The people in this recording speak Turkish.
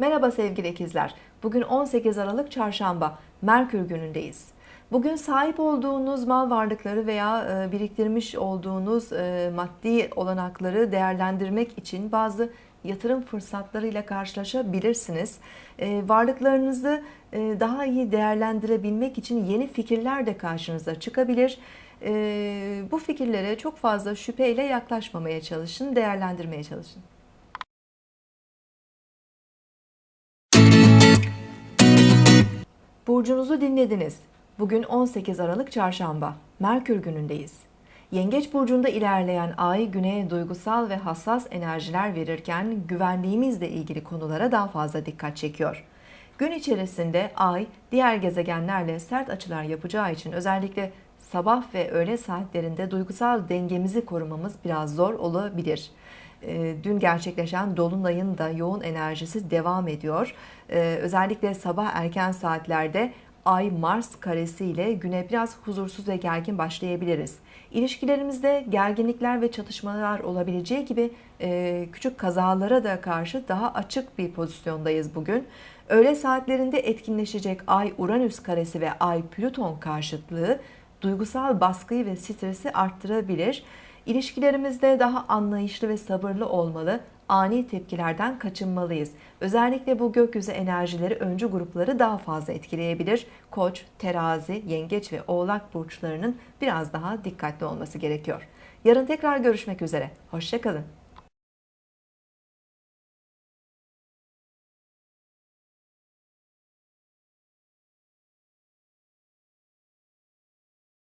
Merhaba sevgili ikizler. Bugün 18 Aralık Çarşamba. Merkür günündeyiz. Bugün sahip olduğunuz mal varlıkları veya e, biriktirmiş olduğunuz e, maddi olanakları değerlendirmek için bazı yatırım fırsatlarıyla karşılaşabilirsiniz. E, Varlıklarınızı daha iyi değerlendirebilmek için yeni fikirler de karşınıza çıkabilir. Bu fikirlere çok fazla şüpheyle yaklaşmamaya çalışın, değerlendirmeye çalışın. Burcunuzu dinlediniz. Bugün 18 Aralık Çarşamba. Merkür günündeyiz. Yengeç burcunda ilerleyen ay güneye duygusal ve hassas enerjiler verirken güvenliğimizle ilgili konulara daha fazla dikkat çekiyor. Gün içerisinde ay diğer gezegenlerle sert açılar yapacağı için özellikle sabah ve öğle saatlerinde duygusal dengemizi korumamız biraz zor olabilir. E, Dün gerçekleşen dolunayın da yoğun enerjisi devam ediyor. E, Özellikle sabah erken saatlerde Ay Mars karesi ile güne biraz huzursuz ve gergin başlayabiliriz. İlişkilerimizde gerginlikler ve çatışmalar olabileceği gibi e, küçük kazalara da karşı daha açık bir pozisyondayız bugün. Öğle saatlerinde etkinleşecek Ay Uranüs karesi ve Ay Plüton karşıtlığı duygusal baskıyı ve stresi arttırabilir. İlişkilerimizde daha anlayışlı ve sabırlı olmalı, ani tepkilerden kaçınmalıyız. Özellikle bu gökyüzü enerjileri öncü grupları daha fazla etkileyebilir. Koç, terazi, yengeç ve oğlak burçlarının biraz daha dikkatli olması gerekiyor. Yarın tekrar görüşmek üzere. Hoşçakalın.